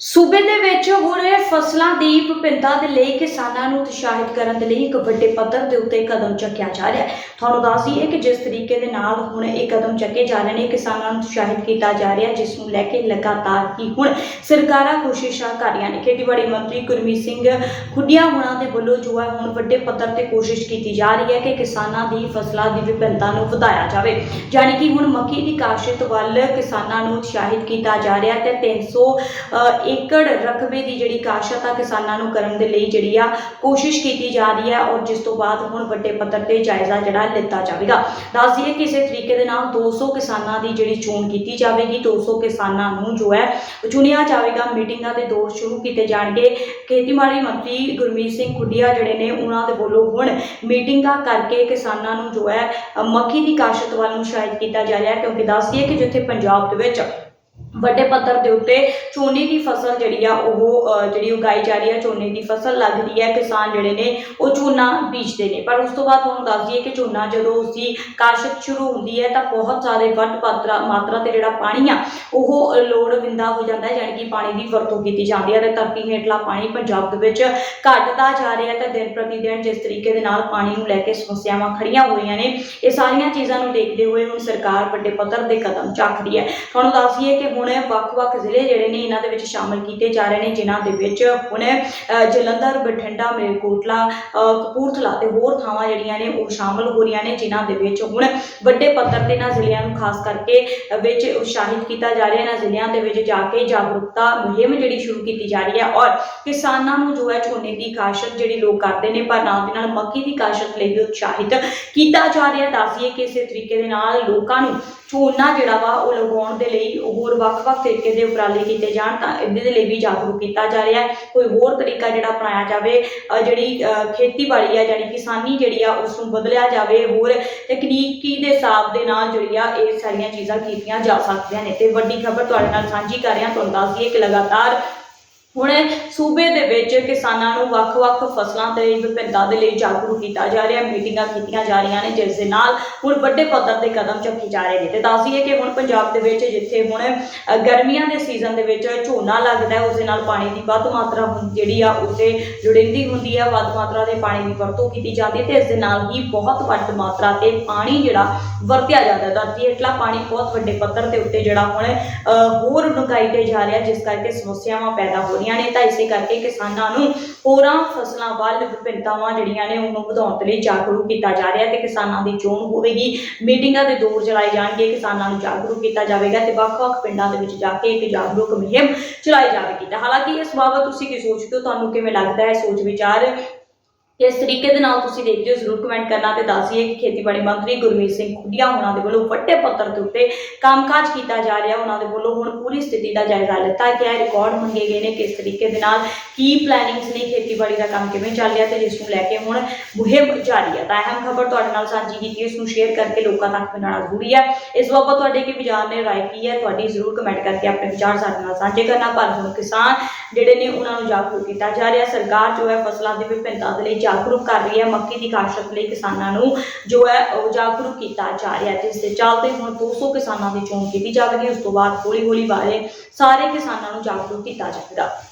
ਸੂਬੇ ਦੇ ਵਿੱਚ ਹੋ ਰਹੇ ਫਸਲਾਂ ਦੀ ਵਿਭਿੰਨਤਾ ਦੇ ਲਈ ਕਿਸਾਨਾਂ ਨੂੰ ਉਤਸ਼ਾਹਿਤ ਕਰਨ ਦੇ ਲਈ ਇੱਕ ਵੱਡੇ ਪੱਧਰ ਦੇ ਉੱਤੇ ਕਦਮ ਚੱਕਿਆ ਜਾ ਰਿਹਾ ਹੈ। ਤੁਹਾਨੂੰ ਦੱਸ ਦਈਏ ਕਿ ਜਿਸ ਤਰੀਕੇ ਦੇ ਨਾਲ ਹੁਣ ਇਹ ਕਦਮ ਚੱਕੇ ਜਾ ਰਹੇ ਨੇ ਕਿਸਾਨਾਂ ਨੂੰ ਉਤਸ਼ਾਹਿਤ ਕੀਤਾ ਜਾ ਰਿਹਾ ਜਿਸ ਨੂੰ ਲੈ ਕੇ ਲਗਾਤਾਰ ਹੀ ਹੁਣ ਸਰਕਾਰਾਂ ਕੋਸ਼ਿਸ਼ਾਂ ਕਰ ਰਹੀਆਂ ਨੇ। ਖੇਤੀਬਾੜੀ ਮੰਤਰੀ ਗੁਰਮੀਤ ਸਿੰਘ ਖੁੱਡੀਆਂ ਹੋਣਾ ਦੇ ਵੱਲੋਂ ਜੋ ਹੈ ਹੁਣ ਵੱਡੇ ਪੱਧਰ ਤੇ ਕੋਸ਼ਿਸ਼ ਕੀਤੀ ਜਾ ਰਹੀ ਹੈ ਕਿ ਕਿਸਾਨਾਂ ਦੀ ਫਸਲਾਂ ਦੀ ਵਿਭਿੰਨਤਾ ਨੂੰ ਵਧਾਇਆ ਜਾਵੇ। ਯਾਨੀ ਕਿ ਹੁਣ ਮੱਕੀ ਦੀ ਕਾਸ਼ਤ ਵੱਲ ਕਿਸਾਨਾਂ ਨੂੰ ਉਤਸ਼ਾਹਿਤ ਕੀਤਾ ਜਾ ਰਿਹਾ ਤੇ 300 ਅ, ਏਕੜ ਰਕਬੇ ਦੀ ਜਿਹੜੀ ਕਾਸ਼ਤ ਆ ਕਿਸਾਨਾਂ ਨੂੰ ਕਰਨ ਦੇ ਲਈ ਜਿਹੜੀ ਆ ਕੋਸ਼ਿਸ਼ ਕੀਤੀ ਜਾ ਰਹੀ ਹੈ ਔਰ ਜਿਸ ਤੋਂ ਬਾਅਦ ਹੁਣ ਵੱਡੇ ਪੱਧਰ ਤੇ ਜਾਇਜ਼ਾ ਜਿਹੜਾ ਲਿੱਤਾ ਜਾਵੇਗਾ। ਦੱਸ ਦਈਏ ਕਿ ਤਰੀਕੇ ਦੇ ਨਾਲ 200 ਕਿਸਾਨਾਂ ਦੀ ਜਿਹੜੀ ਚੋਣ ਕੀਤੀ ਜਾਵੇਗੀ। 200 ਕਿਸਾਨਾਂ ਨੂੰ ਜੋ ਹੈ ਚੁਣਿਆ ਜਾਵੇਗਾ। ਮੀਟਿੰਗਾਂ ਦੇ ਦੌਰ ਸ਼ੁਰੂ ਕੀਤੇ ਜਾਣਗੇ। ਖੇਤੀਬਾੜੀ ਮੰਤਰੀ ਗੁਰਮੀਤ ਸਿੰਘ ਖੁੱਡੀਆ ਜਿਹੜੇ ਨੇ ਉਹਨਾਂ ਦੇ ਵੱਲੋਂ ਹੁਣ ਮੀਟਿੰਗਾਂ ਕਰਕੇ ਕਿਸਾਨਾਂ ਨੂੰ ਜੋ ਹੈ ਮੱਕੀ ਦੀ ਕਾਸ਼ਤ ਵੱਲ ਨੂੰ ਸ਼ਾਇਦ ਕੀਤਾ ਜਾ ਰਿਹਾ ਕਿਉਂਕਿ ਦੱਸ ਦਈਏ ਕਿ ਜਿੱਥੇ ਪੰਜਾਬ ਦੇ ਵਿੱਚ ਵੱਡੇ ਪੱਧਰ ਦੇ ਉੱਤੇ ਝੋਨੇ ਦੀ ਫਸਲ ਜਿਹੜੀ ਆ ਉਹ ਜਿਹੜੀ ਉਗਾਈ ਜਾ ਰਹੀ ਹੈ ਝੋਨੇ ਦੀ ਫਸਲ ਲੱਗਦੀ ਹੈ, ਕਿਸਾਨ ਜਿਹੜੇ ਨੇ ਉਹ ਝੋਨਾ ਬੀਜਦੇ ਨੇ। ਪਰ ਉਸ ਤੋਂ ਬਾਅਦ ਤੁਹਾਨੂੰ ਦੱਸ ਦਈਏ ਕਿ ਝੋਨਾ ਜਦੋਂ ਉਸਦੀ ਕਾਸ਼ਤ ਸ਼ੁਰੂ ਹੁੰਦੀ ਹੈ ਤਾਂ ਬਹੁਤ ਜ਼ਿਆਦਾ ਵੱਧ ਮਾਤਰਾ ਮਾਤਰਾ ਤੇ ਜਿਹੜਾ ਪਾਣੀ ਆ, ਉਹ ਲੋੜਵਿੰਦਾ ਹੋ ਜਾਂਦਾ ਹੈ, ਯਾਨੀ ਕਿ ਪਾਣੀ ਦੀ ਵਰਤੋਂ ਕੀਤੀ ਜਾਂਦੀ ਹੈ ਤੇ ਧਰਤੀ ਹੇਠਲਾ ਪਾਣੀ ਪੰਜਾਬ ਦੇ ਵਿੱਚ ਘਟਦਾ ਜਾ ਰਿਹਾ ਹੈ ਤਾਂ ਦਿਨ ਪ੍ਰਤੀ ਦਿਨ ਜਿਸ ਤਰੀਕੇ ਦੇ ਨਾਲ ਪਾਣੀ ਨੂੰ ਲੈ ਕੇ ਸਮੱਸਿਆਵਾਂ ਖੜੀਆਂ ਹੋਈਆਂ ਨੇ। ਇਹ ਸਾਰੀਆਂ ਚੀਜ਼ਾਂ ਨੂੰ ਦੇਖਦੇ ਹੋਏ ਹੁਣ ਸਰਕਾਰ ਵੱਡੇ ਪੱਧਰ ਦੇ ਕਦਮ ਚੱਕ ਰਹੀ ਹੈ। ਤੁਹਾਨੂੰ ਦੱਸ ਦਈਏ ਕਿ ਹੁਣ ਵੱਖ-ਵੱਖ ਜ਼ਿਲ੍ਹੇ ਜਿਹੜੇ ਨੇ ਇਹਨਾਂ ਦੇ ਵਿੱਚ ਸ਼ਾਮਲ ਕੀਤੇ ਜਾ ਰਹੇ ਨੇ, ਜਿਨ੍ਹਾਂ ਦੇ ਵਿੱਚ ਹੁਣ ਜਲੰਧਰ, ਬਠਿੰਡਾ ਮੇਰਕੋਟਲਾ ਕਪੂਰਥਲਾ ਤੇ ਹੋਰ ਥਾਵਾਂ ਜਿਹੜੀਆਂ ਨੇ ਉਹ ਸ਼ਾਮਲ ਹੋ ਰਹੀਆਂ ਨੇ, ਜਿਨ੍ਹਾਂ ਦੇ ਵਿੱਚ ਹੁਣ ਵੱਡੇ ਪੱਧਰ ਤੇ ਇਹਨਾਂ ਜ਼ਿਲ੍ਹਿਆਂ ਨੂੰ ਖਾਸ ਕਰਕੇ ਵਿੱਚ ਉਤਸ਼ਾਹਿਤ ਕੀਤਾ ਜਾ ਰਿਹਾ, ਇਹਨਾਂ ਜ਼ਿਲ੍ਹਿਆਂ ਦੇ ਵਿੱਚ ਜਾ ਕੇ ਜਾਗਰੂਕਤਾ ਮੁਹਿੰਮ ਜਿਹੜੀ ਸ਼ੁਰੂ ਕੀਤੀ ਜਾ ਰਹੀ ਹੈ ਔਰ ਕਿਸਾਨਾਂ ਨੂੰ ਜੋ ਹੈ ਝੋਨੇ ਦੀ ਕਾਸ਼ਤ ਜਿਹੜੀ ਲੋਕ ਕਰਦੇ ਨੇ, ਪਰ ਨਾਲ ਦੇ ਨਾਲ ਮੱਕੀ ਦੀ ਕਾਸ਼ਤ ਲਈ ਵੀ ਉਤਸ਼ਾਹਿਤ ਕੀਤਾ ਜਾ ਰਿਹਾ ਦੱਸੀਏ ਕਿ ਇਸੇ ਤਰੀਕੇ ਦੇ ਨਾਲ ਲੋਕਾਂ ਨੂੰ ਝੋਨਾ ਜਿਹੜਾ ਵਾ ਉਹ ਲਗਾਉਣ ਦੇ ਲਈ ਹੋਰ ਵੱਖ-ਵੱਖ ਤਰੀਕੇ ਦੇ ਉਪਰਾਲੇ ਕੀਤੇ ਜਾਣ ਤਾਂ ਇਹਦੇ ਦੇ ਲਈ ਵੀ ਜਾਗਰੂਕ ਕੀਤਾ ਜਾ ਰਿਹਾ ਹੈ। ਕੋਈ ਹੋਰ ਤਰੀਕਾ ਜਿਹੜਾ ਅਪਣਾਇਆ ਜਾਵੇ ਜਿਹੜੀ ਖੇਤੀਬਾੜੀ ਆ ਯਾਨੀ ਕਿਸਾਨੀ ਜਿਹੜੀ ਆ, ਉਸ ਨੂੰ ਬਦਲਿਆ ਜਾਵੇ, ਹੋਰ ਤਕਨੀਕੀ ਦੇ ਹਿਸਾਬ ਦੇ ਨਾਲ ਜਿਹੜੀ ਆ, ਇਹ ਸਾਰੀਆਂ ਚੀਜ਼ਾਂ ਕੀਤੀਆਂ ਜਾ ਸਕਦੀਆਂ ਨੇ। ਤੇ ਵੱਡੀ ਖਬਰ ਤੁਹਾਡੇ ਨਾਲ ਸਾਂਝੀ ਕਰ ਰਿਹਾ ਤੁਹਾਨੂੰ ਦੱਸ ਦਈਏ ਕਿ ਲਗਾਤਾਰ ਹੁਣ ਸੂਬੇ ਦੇ ਵਿੱਚ ਕਿਸਾਨਾਂ ਨੂੰ ਵੱਖ-ਵੱਖ ਫਸਲਾਂ ਤੇ ਵਿਭਿੰਨਤਾ ਦੇ ਲਈ ਜਾਗਰੂਕ ਕੀਤਾ ਜਾ ਰਿਹਾ, ਮੀਟਿੰਗਾਂ ਕੀਤੀਆਂ ਜਾ ਰਹੀਆਂ ਨੇ, ਜਿਸ ਦੇ ਨਾਲ ਹੁਣ ਵੱਡੇ ਪੱਧਰ ਤੇ ਕਦਮ ਚੱਕੇ ਜਾ ਰਹੇ ਨੇ। ਤੇ ਦੱਸ ਦਈਏ ਕਿ ਹੁਣ ਪੰਜਾਬ ਦੇ ਵਿੱਚ ਜਿੱਥੇ ਹੁਣ ਗਰਮੀਆਂ ਦੇ ਸੀਜ਼ਨ ਦੇ ਵਿੱਚ ਝੋਨਾ ਲੱਗਦਾ ਹੈ ਉਸ ਦੇ ਨਾਲ ਪਾਣੀ ਦੀ ਵੱਧ ਮਾਤਰਾ ਹੁੰ- ਜਿਹੜੀ ਆ ਉਸੇ ਜੁੜਿੰਦੀ ਹੁੰਦੀ ਆ, ਵੱਧ ਮਾਤਰਾ ਦੇ ਪਾਣੀ ਦੀ ਵਰਤੋਂ ਕੀਤੀ ਜਾਂਦੀ ਹੈ ਤੇ ਇਸ ਦੇ ਨਾਲ ਹੀ ਬਹੁਤ ਵੱਧ ਮਾਤਰਾ ਤੇ ਪਾਣੀ ਜਿਹੜਾ ਵਰਤਿਆ ਜਾਂਦਾ ਹੈ। ਧਰਤੀ ਹੇਠਲਾ ਪਾਣੀ ਬਹੁਤ ਵੱਡੇ ਪੱਧਰ ਦੇ ਉੱਤੇ ਜਿਹੜਾ ਹੁਣ ਹੋਰ ਡੂੰਘਾਈ ਤੇ ਜਾ ਰਿਹਾ, ਜਿਸ ਕਰਕੇ ਸਮੱਸਿਆਵਾਂ ਪੈਦਾ ਹੋ ਰਹੀਆਂ ਨੇ ਤਾਂ ਇਸੇ ਕਰਕੇ ਕਿਸਾਨਾਂ ਨੂੰ ਹੋਰਾਂ ਫਸਲਾਂ ਵੱਲ ਵਿਭਿੰਨਤਾਵਾਂ ਜਿਹੜੀਆਂ ਨੇ ਉਹਨੂੰ ਵਧਾਉਣ ਦੇ ਲਈ ਜਾਗਰੂਕ ਕੀਤਾ ਜਾ ਰਿਹਾ ਤੇ ਕਿਸਾਨਾਂ ਦੀ ਚੋਣ ਹੋਵੇਗੀ। ਮੀਟਿੰਗਾਂ ਦੇ ਦੌਰ ਚਲਾਏ ਜਾਣਗੇ, ਕਿਸਾਨਾਂ ਨੂੰ ਜਾਗਰੂਕ ਕੀਤਾ ਜਾਵੇਗਾ ਤੇ ਵੱਖ-ਵੱਖ ਪਿੰਡਾਂ ਦੇ ਵਿੱਚ ਜਾ ਕੇ ਇੱਕ ਜਾਗਰੂਕ ਮੁਹਿੰਮ ਚਲਾਈ ਜਾਵੇਗੀ। ਤਾਂ ਹਾਲਾਂਕਿ ਇਸ ਬਾਬਤ ਤੁਸੀਂ ਕੀ ਸੋਚਦੇ ਹੋ? ਤੁਹਾਨੂੰ ਕਿਵੇਂ ਲੱਗਦਾ ਹੈ? ਸੋਚ ਵਿਚਾਰ ਕਿਸ ਤਰੀਕੇ ਦੇ ਨਾਲ ਤੁਸੀਂ ਦੇਖਦੇ ਹੋ, ਜ਼ਰੂਰ ਕਮੈਂਟ ਕਰਨਾ ਤੇ ਦੱਸਿਏ ਕਿ ਖੇਤੀਬਾੜੀ ਮੰਤਰੀ ਗੁਰਮੀਤ ਸਿੰਘ ਖੁੱਡੀਆਂ ਉਹਨਾਂ ਦੇ ਵੱਲੋਂ ਵੱਡੇ ਪੱਧਰ ਦੇ ਉੱਤੇ ਕੰਮਕਾਜ ਕੀਤਾ ਜਾ ਰਿਹਾ। ਉਹਨਾਂ ਦੇ ਵੱਲੋਂ ਹੁਣ ਪੂਰੀ ਸਥਿਤੀ ਦਾ ਜਾਇਜ਼ਾ ਲਿੱਤਾ ਗਿਆ ਹੈ। ਰਿਕਾਰਡ ਮੰਗੇ ਗਏ ਨੇ ਕਿਸ ਤਰੀਕੇ ਦੇ ਨਾਲ, ਕੀ ਪਲੈਨਿੰਗਸ ਨੇ, ਖੇਤੀਬਾੜੀ ਦਾ ਕੰਮ ਕਿਵੇਂ ਚੱਲ ਰਿਹਾ ਤੇ ਜਿਸ ਨੂੰ ਲੈ ਕੇ ਹੁਣ ਮੁਹਿੰਮ ਜਾਰੀ ਹੈ। ਤਾਂ ਅਹਿਮ ਖਬਰ ਤੁਹਾਡੇ ਨਾਲ ਸਾਂਝੀ ਕੀਤੀ ਇਸ ਨੂੰ ਸ਼ੇਅਰ ਕਰਕੇ ਲੋਕਾਂ ਤੱਕ ਪਹੁੰਚਾਉਣਾ ਜ਼ਰੂਰੀ ਹੈ। ਇਸ ਬਾਬਤ ਤੁਹਾਡੇ ਕੀ ਵਿਚਾਰ ਨੇ, ਰਾਏ ਕੀ ਹੈ, ਤੁਹਾਡੀ ਜ਼ਰੂਰ ਕਮੈਂਟ ਕਰਕੇ ਆਪਣੇ ਵਿਚਾਰ ਸਾਡੇ ਨਾਲ ਸਾਂਝੇ ਕਰਨਾ। ਪਰ ਹੁਣ ਕਿਸਾਨ ਜਿਹੜੇ ਨੇ, ਉਹਨਾਂ ਨੂੰ ਜਾਗਰੂਕ ਕੀਤਾ ਜਾ ਰਿਹਾ। ਸਰਕਾਰ ਜੋ ਹੈ, ਫਸਲਾਂ ਦੀ ਵਿਭਿੰਨਤਾ ਦੇ ਲਈ ਜਾਗਰੂਕ ਕਰ ਰਹੀ ਹੈ ਮੱਕੀ ਦੀ ਕਾਸ਼ਤ ਲਈ ਕਿਸਾਨਾਂ ਨੂੰ, ਜੋ ਹੈ ਉਹ ਜਾਗਰੂਕ ਕੀਤਾ ਜਾ ਰਿਹਾ ਹੈ, ਜਿਸ ਦੇ ਚੱਲਦੇ ਹੁਣ 200 ਕਿਸਾਨਾਂ ਦੀ ਚੋਣ ਕੀਤੀ ਜਾਵੇਗੀ, ਉਸ ਤੋਂ ਬਾਅਦ ਹੌਲੀ ਹੌਲੀ ਬਾਰੇ ਸਾਰੇ ਕਿਸਾਨਾਂ ਨੂੰ ਜਾਗਰੂਕ ਕੀਤਾ ਜਾਵੇਗਾ।